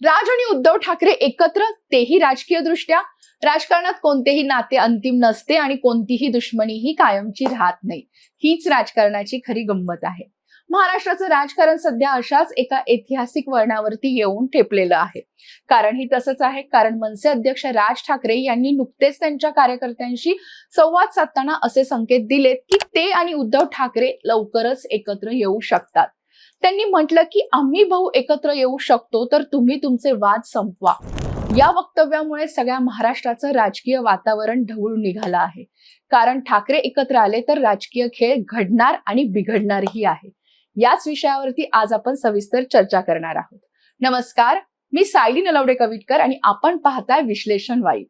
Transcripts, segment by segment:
राज आणि उद्धव ठाकरे एकत्र तेही राजकीय दृष्ट्या राजकारणात कोणतेही नाते अंतिम नसते आणि कोणतीही दुश्मनी ही कायमची राहत नाही. हीच राजकारणाची खरी गंमत आहे. महाराष्ट्राचं राजकारण सध्या अशाच एका ऐतिहासिक वळणावरती येऊन ठेपलेलं आहे. कारण ही तसंच आहे कारण मनसे अध्यक्ष राज ठाकरे यांनी नुकतेच त्यांच्या कार्यकर्त्यांशी संवाद साधताना असे संकेत दिलेत की ते आणि उद्धव ठाकरे लवकरच एकत्र येऊ शकतात. त्यांनी म्हटलं की आम्ही भाऊ एकत्र येऊ शकतो तर तुम्ही तुमचे वाद संपवा. या वक्तव्यामुळे सगळ्या महाराष्ट्राचं राजकीय वातावरण ढवळून निघालं आहे. कारण ठाकरे एकत्र आले तर राजकीय खेळ घडणार आणि बिघडणारही आहे. याच विषयावरती आज आपण सविस्तर चर्चा करणार आहोत. नमस्कार मी सायली नलवडे कविटकर आणि आपण पाहताय विश्लेषण वाईब.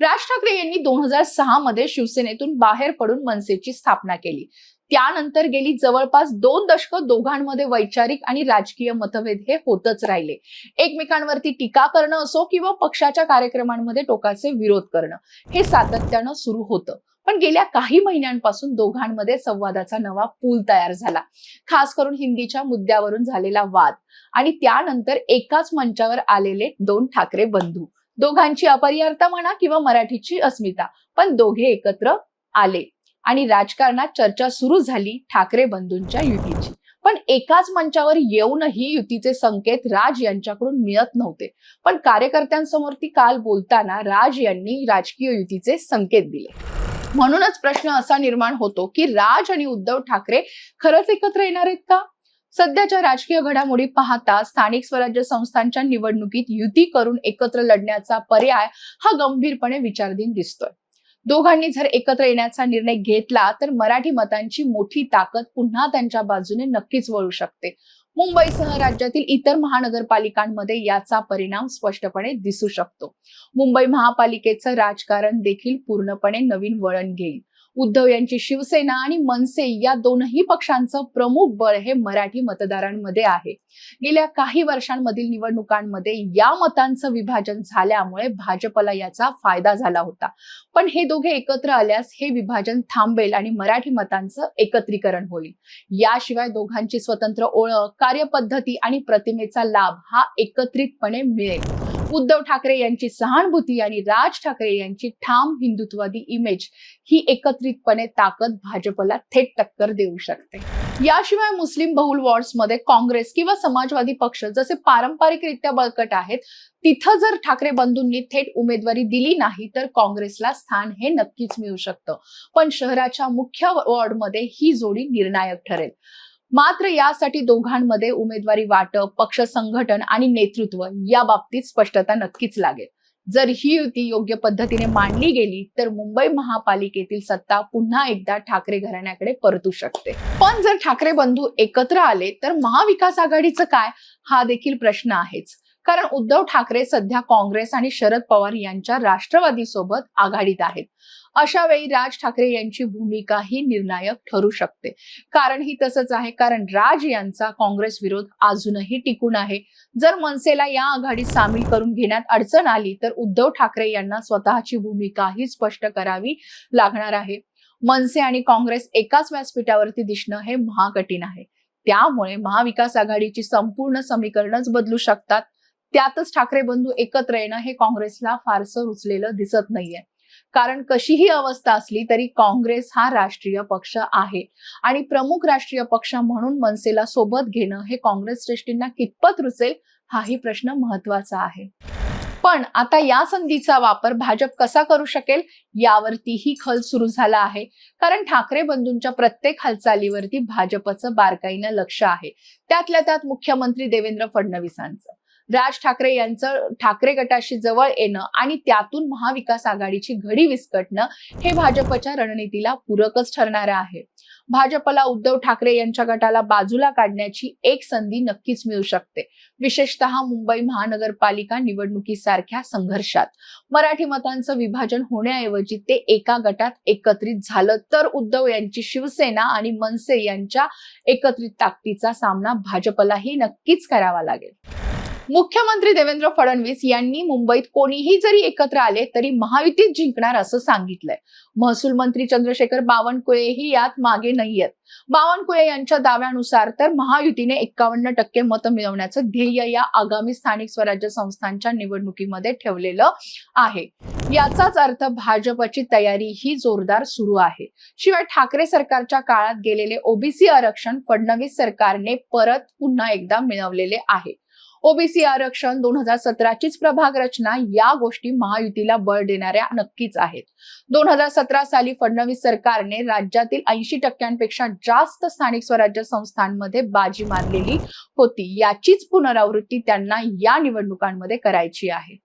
राज ठाकरे यांनी दोन हजार सहा मध्ये शिवसेनेतून बाहेर पडून मनसेची स्थापना केली. त्यानंतर गेली जवळपास दोन दशकं दोघांमध्ये वैचारिक आणि राजकीय मतभेद हे होतच राहिले. एकमेकांवरती टीका करणं असो किंवा पक्षाच्या कार्यक्रमांमध्ये टोकाचे विरोध करणं हे सातत्यानं सुरू होतं. पण गेल्या काही महिन्यांपासून दोघांमध्ये संवादाचा नवा पूल तयार झाला. खास करून हिंदीच्या मुद्द्यावरून झालेला वाद आणि त्यानंतर एकाच मंचावर आलेले दोन ठाकरे बंधू. दोघांची अपरिहार्यता म्हणा किंवा मराठीची अस्मिता पण दोघे एकत्र आले. आणि राजकारणात चर्चा सुरू झाली ठाकरे बंधूंच्या युतीची. पण एकाच मंचावर येऊनही युतीचे संकेत राज यांच्याकडून मिळत नव्हते. पण कार्यकर्त्यांसमोर ती काल बोलताना राज यांनी राजकीय युतीचे संकेत दिले. म्हणूनच प्रश्न असा निर्माण होतो की राज आणि उद्धव ठाकरे खरंच एकत्र येणार आहेत का? सध्याच्या राजकीय घडामोडी पाहता स्थानिक स्वराज्य संस्थांच्या निवडणुकीत युती करून एकत्र लढण्याचा पर्याय हा गंभीरपणे विचारधीन दिसतोय. दोघांनी जर एकत्र येण्याचा निर्णय घेतला तर मराठी मतांची मोठी ताकद पुन्हा त्यांच्या बाजूने नक्कीच वळू शकते. मुंबईसह राज्यातील इतर महानगरपालिकांमध्ये याचा परिणाम स्पष्टपणे दिसू शकतो. मुंबई महापालिकेचं राजकारण देखील पूर्णपणे नवीन वळण घेईल. उद्धव यांची शिवसेना आणि मनसे या दोनही पक्षांचं प्रमुख बळ हे मराठी मतदारांमध्ये आहे. गेल्या काही वर्षांमधील निवडणुकांमध्ये या मतांचं विभाजन झाल्यामुळे भाजपला याचा फायदा झाला होता. पण हे दोघे एकत्र आल्यास हे विभाजन थांबेल आणि मराठी मतांचं एकत्रीकरण होईल. याशिवाय दोघांची स्वतंत्र ओळख कार्यपद्धती आणि प्रतिमेचा लाभ हा एकत्रितपणे मिळेल. उद्धव ठाकरे यांची सहानुभूती आणि राज ठाकरे यांची ठाम हिंदुत्ववादी इमेज ही एकत्रितपणे ताकद भाजपला थेट टक्कर देऊ शकते. याशिवाय मुस्लिम बहुल वॉर्ड्समध्ये काँग्रेस किंवा समाजवादी पक्ष जसे पारंपरिकरित्या बळकट आहेत तिथं जर ठाकरे बंधूंनी थेट उमेदवारी दिली नाही तर काँग्रेसला स्थान हे नक्कीच मिळू शकतं. पण शहराच्या मुख्य वॉर्डमध्ये ही जोडी निर्णायक ठरेल. मात्र यासाठी दोघांमध्ये उमेदवारी वाटप पक्ष संघटन आणि नेतृत्व या बाबतीत स्पष्टता नक्कीच लागेल. जर ही युती योग्य पद्धतीने मांडली गेली तर मुंबई महापालिकेतील सत्ता पुन्हा एकदा ठाकरे घराण्याकडे परतू शकते. पण जर ठाकरे बंधू एकत्र आले तर महाविकास आघाडीचं काय? हा देखील प्रश्न आहेच. कारण उद्धव ठाकरे सध्या काँग्रेस आणि शरद पवार यांच्या राष्ट्रवादी सोबत आघाडीत आहेत. अशा वेळी राज ठाकरे यांची भूमिका ही निर्णायक ठरू शकते. कारण ही तसंच आहे कारण राज यांचा काँग्रेस विरोध अजूनही टिकून आहे. जर मनसेला या आघाडीत सामील करून घेण्यात अडचण आली तर उद्धव ठाकरे यांना स्वतःची भूमिकाही स्पष्ट करावी लागणार आहे. मनसे आणि काँग्रेस एकाच व्यासपीठावरती दिसणं हे महाकठीण आहे. त्यामुळे महाविकास आघाडीची संपूर्ण समीकरणच बदलू शकतात. त्यातच ठाकरे बंधू एकत्र येणं हे काँग्रेसला फारसं रुचलेलं दिसत नाहीये. कारण कशीही अवस्था असली तरी काँग्रेस हा राष्ट्रीय पक्ष आहे. आणि प्रमुख राष्ट्रीय पक्ष म्हणून मनसेला सोबत घेणं हे काँग्रेस श्रेष्ठींना कितपत रुचेल हाही प्रश्न महत्त्वाचा आहे. पण आता या संधीचा वापर भाजप कसा करू शकेल यावरतीही खल सुरू झाला आहे. कारण ठाकरे बंधूंच्या प्रत्येक हालचालीवरती भाजपचं बारकाईनं लक्ष आहे. त्यातल्या त्यात मुख्यमंत्री देवेंद्र फडणवीसांचं. राज ठाकरे यांचं ठाकरे गटाशी जवळ येणं आणि त्यातून महाविकास आघाडीची घडी विस्कटणं हे भाजपच्या रणनीतीला पूरकच ठरणार आहे. भाजपला उद्धव ठाकरे यांच्या गटाला बाजूला काढण्याची एक संधी नक्कीच मिळू शकते. विशेषतः मुंबई महानगरपालिका निवडणुकीसारख्या संघर्षात. मराठी मतांचं विभाजन होण्याऐवजी ते एका गटात एकत्रित झालं तर उद्धव यांची शिवसेना आणि मनसे यांच्या एकत्रित ताकदीचा सामना भाजपलाही नक्कीच करावा लागेल. मुख्यमंत्री देवेंद्र फडणवीस यांनी मुंबईत कोणीही जरी एकत्र आले तरी महायुतीत जिंकणार असं सांगितलंय. महसूल मंत्री चंद्रशेखर बावनकुळेही यात मागे नाहीयेत. बावनकुळे यांच्या दाव्यानुसार तर महायुतीने एक्कावन्न टक्के मतं मिळवण्याचं ध्येय या आगामी स्थानिक स्वराज्य संस्थांच्या निवडणुकीमध्ये ठेवलेलं आहे. याचाच अर्थ भाजपची तयारी ही जोरदार सुरू आहे. शिवाय ठाकरे सरकारच्या काळात गेलेले ओबीसी आरक्षण फडणवीस सरकारने परत पुन्हा एकदा मिळवलेले आहे. ओबीसी आरक्षण दोन हजार सतराचीच प्रभाग रचना या गोष्टी महायुतीला बळ देणाऱ्या नक्कीच आहेत. दोन हजार सतरा साली फडणवीस सरकारने राज्यातील ऐंशी टक्क्यांपेक्षा जास्त स्थानिक स्वराज्य संस्थांमध्ये बाजी मारलेली होती. याचीच पुनरावृत्ती त्यांना या निवडणुकांमध्ये करायची आहे.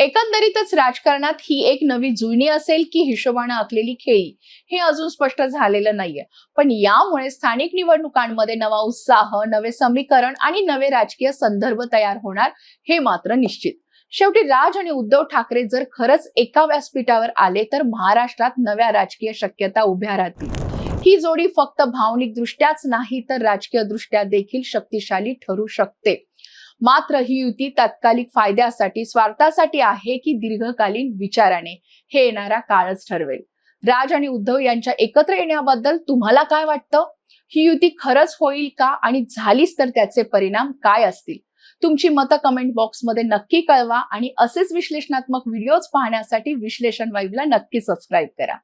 एकंदरीतच राजकारणात ही एक नवी जुळणी असेल की हिशोबानं आखलेली खेळी हे अजून स्पष्ट झालेलं नाहीये. पण यामुळे स्थानिक निवडणुकांमध्ये नवा उत्साह नवे समीकरण आणि नवे राजकीय संदर्भ तयार होणार हे मात्र निश्चित. शेवटी राज आणि उद्धव ठाकरे जर खरंच एका व्यासपीठावर आले तर महाराष्ट्रात नव्या राजकीय शक्यता उभ्या राहतील. ही जोडी फक्त भावनिक दृष्ट्याच नाही तर राजकीय दृष्ट्या देखील शक्तिशाली ठरू शकते. मात्र ही युती तात्कालिक फायद्यासाठी स्वार्थासाठी आहे की दीर्घकालीन विचाराने? हे येणारा काळच ठरवेल. राज आणि उद्धव यांच्या एकत्र येण्याबद्दल तुम्हाला काय वाटतं? ही युती खरंच होईल का? आणि झालीच तर त्याचे परिणाम काय असतील? तुमची मतं कमेंट बॉक्समध्ये नक्की कळवा आणि असेच विश्लेषणात्मक व्हिडिओज पाहण्यासाठी विश्लेषण वाईबला नक्की सबस्क्राईब करा.